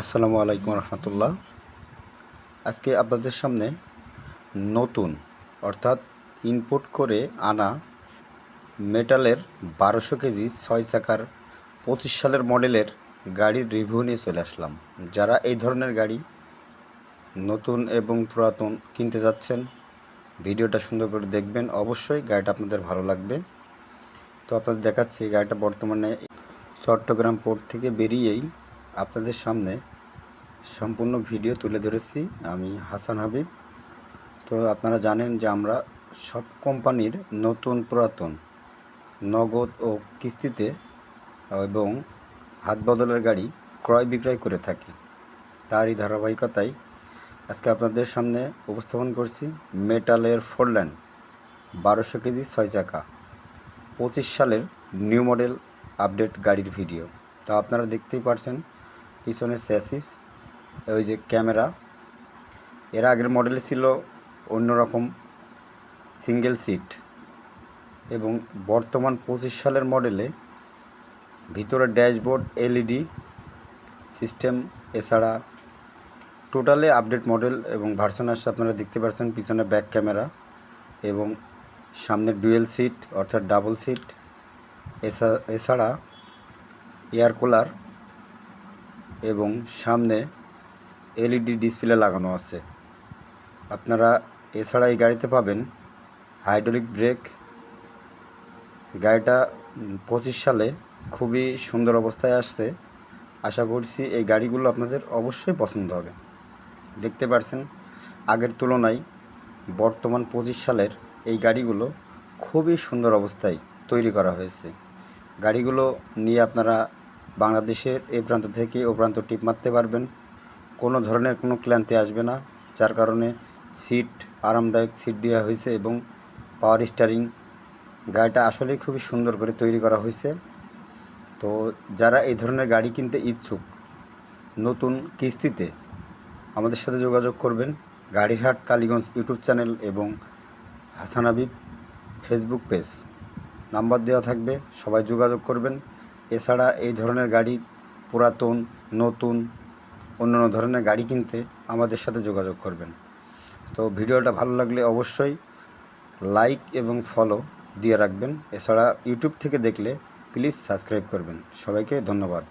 আসসালামু আলাইকুম রহমতুল্লাহ। আজকে আপনাদের সামনে নতুন, অর্থাৎ ইনপুট করে আনা মেটালের বারোশো কেজি ছয় চাকার পঁচিশ সালের মডেলের গাড়ির রিভিউ নিয়ে চলে আসলাম। যারা এই ধরনের গাড়ি নতুন এবং পুরাতন কিনতে যাচ্ছেন, ভিডিওটা সুন্দর করে দেখবেন। অবশ্যই গাড়িটা আপনাদের ভালো লাগবে। তো আপনাদের দেখাচ্ছি, গাড়িটা বর্তমানে চট্টগ্রাম পোর্ট থেকে বেরিয়েই আপনাদের সামনে সম্পূর্ণ ভিডিও তুলে ধরেছি, আমি হাসান হাবিব। তো আপনারা জানেন যে আমরা সব কোম্পানির নতুন পুরাতন নগদ ও কিস্তিতে এবং হাত বদলের গাড়ি ক্রয় বিক্রয় করে থাকি। তারই ধারাবাহিকতায় আজকে আপনাদের সামনে উপস্থাপন করছি মেটালের ফোরল্যান্ড বারোশো কেজি ছয় চাকা, পঁচিশ সালের নিউ মডেল আপডেট গাড়ির ভিডিও। তা আপনারা দেখতেই পারছেন পিছনে স্যাসিস ওই যে ক্যামেরা এর আগের মডেলে ছিল অন্যরকম সিঙ্গেল সিট এবং বর্তমান পঁচিশ সালের মডেলে ভিতরে ড্যাশবোর্ড এলইডি সিস্টেম এছাড়া টোটালে আপডেট মডেল এবং ভার্সন আসছে আপনারা দেখতে পাচ্ছেন পিছনে ব্যাক ক্যামেরা এবং সামনে ডুয়েল সিট অর্থাৎ ডাবল সিট এছাড়া এয়ার কুলার এবং সামনে এলইডি ডিসপ্লে লাগানো আছে। আপনারা এছাড়া এই গাড়িতে পাবেন হাইড্রোলিক ব্রেক। গাড়িটা পঁচিশ সালে খুবই সুন্দর অবস্থায় আসছে। আশা করছি এই গাড়িগুলো আপনাদের অবশ্যই পছন্দ হবে। দেখতে পারছেন, আগের তুলনায় বর্তমান পঁচিশ সালের এই গাড়িগুলো খুবই সুন্দর অবস্থায় তৈরি করা হয়েছে। গাড়িগুলো নিয়ে আপনারা বাংলাদেশের এই প্রান্ত থেকে ও প্রান্ত টিপ মারতে পারবেন। কোনো ধরনের কোনো ক্লান্তি আসবে না, যার কারণে সিট, আরামদায়ক সিট দেওয়া হয়েছে এবং পাওয়ার স্টারিং গাড়িটা আসলেই খুবই সুন্দর করে তৈরি করা হয়েছে। তো যারা এই ধরনের গাড়ি কিনতে ইচ্ছুক, নতুন কিস্তিতে আমাদের সাথে যোগাযোগ করবেন। গাড়িরহাট কালীগঞ্জ ইউটিউব চ্যানেল এবং Hasan Habib Facebook page. Number দেওয়া থাকবে, সবাই যোগাযোগ করবেন। এছাড়া এই ধরনের গাড়ি পুরাতন, নতুন অন্য ধরনের গাড়ি কিনতে আমাদের সাথে যোগাযোগ করবেন। তো ভিডিওটা ভালো লাগলে অবশ্যই লাইক এবং ফলো দিয়ে রাখবেন। এছাড়া ইউটিউব থেকে দেখলে প্লিজ সাবস্ক্রাইব করবেন। সবাইকে ধন্যবাদ।